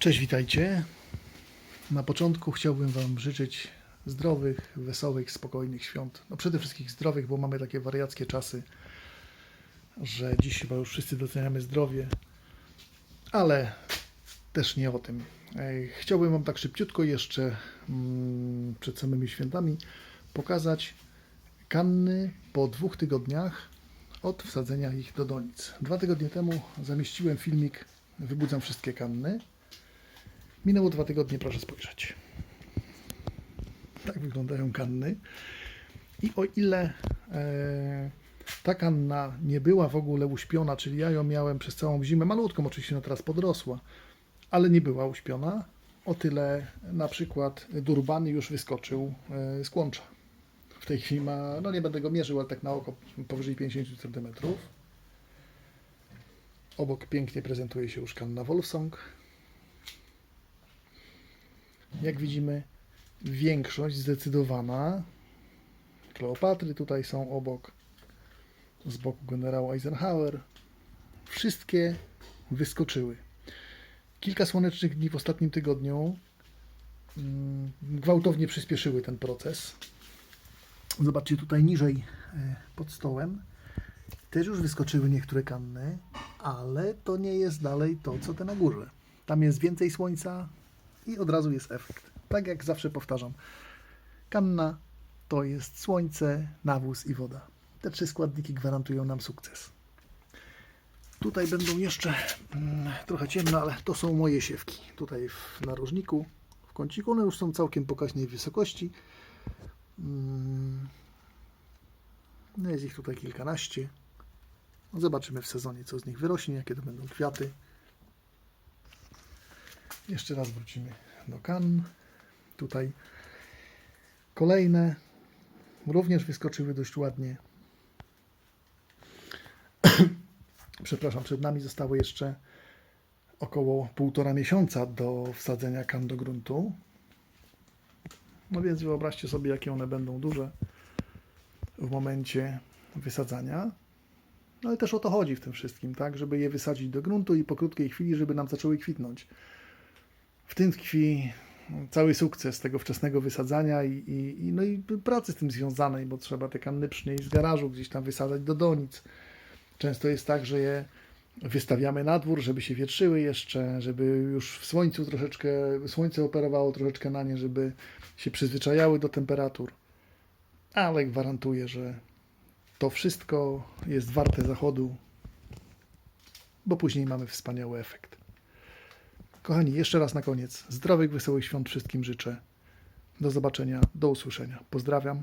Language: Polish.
Cześć, witajcie. Na początku chciałbym Wam życzyć zdrowych, wesołych, spokojnych świąt. No przede wszystkim zdrowych, bo mamy takie wariackie czasy, że dziś chyba już wszyscy doceniamy zdrowie, ale też nie o tym. Ej, Chciałbym Wam tak szybciutko jeszcze mm, przed samymi świętami pokazać kanny po dwóch tygodniach od wsadzenia ich do donic. Dwa tygodnie temu zamieściłem filmik Wybudzam wszystkie kanny. Minęło dwa tygodnie, proszę spojrzeć. Tak wyglądają kanny. I o ile e, ta kanna nie była w ogóle uśpiona, czyli ja ją miałem przez całą zimę, malutką oczywiście, no teraz podrosła, ale nie była uśpiona, o tyle na przykład Durban już wyskoczył e, z kłącza. W tej chwili ma, no nie będę go mierzył, ale tak na oko powyżej 50 cm. Obok pięknie prezentuje się już kanna Wolfsong. Jak widzimy, większość zdecydowana. Kleopatry tutaj są obok, z boku generał Eisenhower. Wszystkie wyskoczyły. Kilka słonecznych dni w ostatnim tygodniu mm, gwałtownie przyspieszyły ten proces. Zobaczcie tutaj niżej e, pod stołem. Też już wyskoczyły niektóre kanny, ale to nie jest dalej to, co te na górze. Tam jest więcej słońca i od razu jest efekt. Tak jak zawsze powtarzam, kanna to jest słońce, nawóz i woda. Te trzy składniki gwarantują nam sukces. Tutaj będą jeszcze mm, trochę ciemne, ale to są moje siewki. Tutaj w narożniku, w kąciku, one już są całkiem pokaźnej wysokości. Mm, no jest ich tutaj kilkanaście. No Zobaczymy w sezonie, co z nich wyrośnie, jakie to będą kwiaty. Jeszcze raz wrócimy do kan. Tutaj kolejne również wyskoczyły dość ładnie. Przepraszam, przed nami zostało jeszcze około półtora miesiąca do wsadzenia kan do gruntu. No więc wyobraźcie sobie, jakie one będą duże w momencie wysadzania. No ale też o to chodzi w tym wszystkim, tak? Żeby je wysadzić do gruntu i po krótkiej chwili, żeby nam zaczęły kwitnąć. W tym tkwi cały sukces tego wczesnego wysadzania i, i, no i pracy z tym związanej, bo trzeba te kanny przynieść z garażu, gdzieś tam wysadzać do donic. Często jest tak, że je wystawiamy na dwór, żeby się wietrzyły jeszcze, żeby już w słońcu troszeczkę, słońce operowało troszeczkę na nie, żeby się przyzwyczajały do temperatur. Ale gwarantuję, że to wszystko jest warte zachodu, bo później mamy wspaniały efekt. Kochani, jeszcze raz na koniec zdrowych, wesołych świąt wszystkim życzę. Do zobaczenia, do usłyszenia. Pozdrawiam.